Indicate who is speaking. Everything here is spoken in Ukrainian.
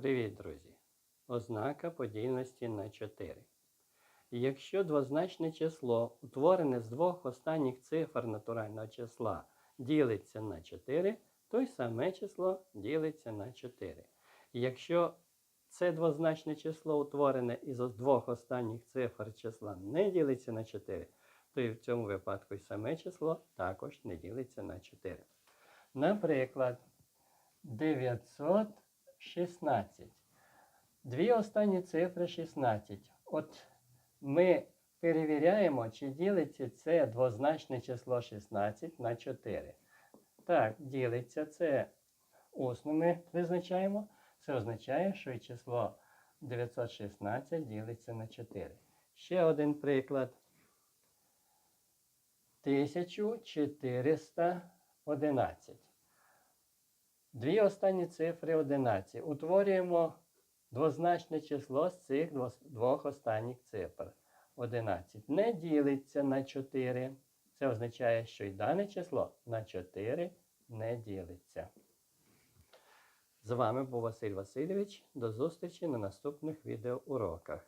Speaker 1: Привіт, друзі! Ознака подільності на 4. Якщо двозначне число, утворене з двох останніх цифр натурального числа, ділиться на 4, то й саме число ділиться на 4. Якщо це двозначне число, утворене із двох останніх цифр числа, не ділиться на 4, то і в цьому випадку й саме число також не ділиться на 4. Наприклад, 916. Дві останні цифри 16. От ми перевіряємо, чи ділиться це двозначне число 16 на 4. Так, ділиться це усно ми визначаємо. Це означає, що число 916 ділиться на 4. Ще один приклад. 1411. Дві останні цифри 11. Утворюємо двозначне число з цих двох останніх цифр. 11 не ділиться на 4. Це означає, що і дане число на 4 не ділиться. З вами був Василь Васильович. До зустрічі на наступних відеоуроках.